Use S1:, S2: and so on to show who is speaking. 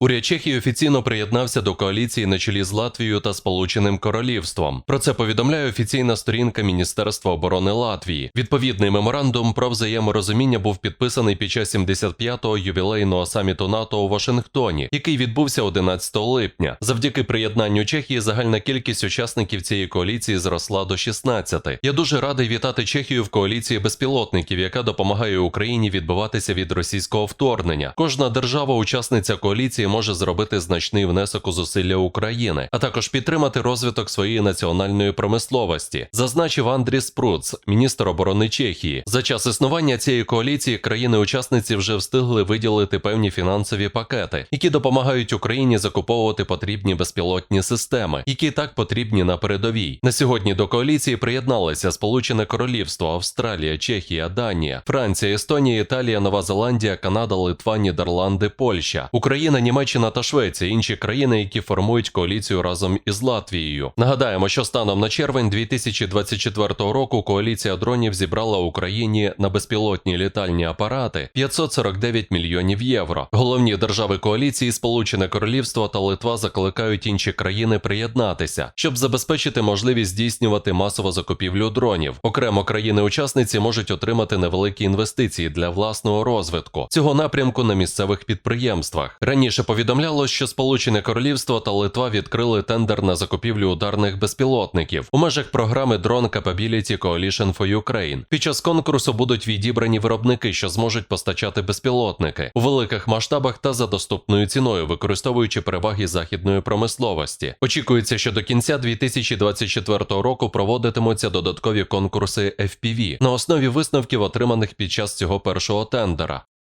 S1: Уряд Чехії офіційно приєднався до коаліції на чолі з Латвією та Сполученим Королівством. Про це повідомляє офіційна сторінка Міністерства оборони Латвії. Відповідний меморандум про взаєморозуміння був підписаний під час 75-го ювілейного саміту НАТО у Вашингтоні, який відбувся 11 липня. Завдяки приєднанню Чехії загальна кількість учасників цієї коаліції зросла до 16. Я дуже радий вітати Чехію в коаліції безпілотників, яка допомагає Україні відбиватися від російського вторгнення. Кожна держава-учасниця коаліції може зробити значний внесок у зусилля України, а також підтримати розвиток своєї національної промисловості, зазначив Андрій Спруц, міністр оборони Чехії. За час існування цієї коаліції країни-учасниці вже встигли виділити певні фінансові пакети, які допомагають Україні закуповувати потрібні безпілотні системи, які так потрібні на передовій. На сьогодні до коаліції приєдналися Сполучене Королівство, Австралія, Чехія, Данія, Франція, Естонія, Італія, Нова Зеландія, Канада, Литва, Нідерланди, Польща, Україна, Німеччина та Швеція, інші країни, які формують коаліцію разом із Латвією. Нагадаємо, що станом на червень 2024 року коаліція дронів зібрала Україні на безпілотні літальні апарати 549 мільйонів євро. Головні держави коаліції, Сполучене Королівство та Литва закликають інші країни приєднатися, щоб забезпечити можливість здійснювати масову закупівлю дронів. Окремо країни-учасниці можуть отримати невеликі інвестиції для власного розвитку цього напрямку на місцевих підприємствах. Раніше повідомлялось, що Сполучене Королівство та Литва відкрили тендер на закупівлю ударних безпілотників у межах програми Drone Capability Coalition for Ukraine. Під час конкурсу будуть відібрані виробники, що зможуть постачати безпілотники у великих масштабах та за доступною ціною, використовуючи переваги західної промисловості. Очікується, що до кінця 2024 року проводитимуться додаткові конкурси FPV на основі висновків, отриманих під час цього першого тендера.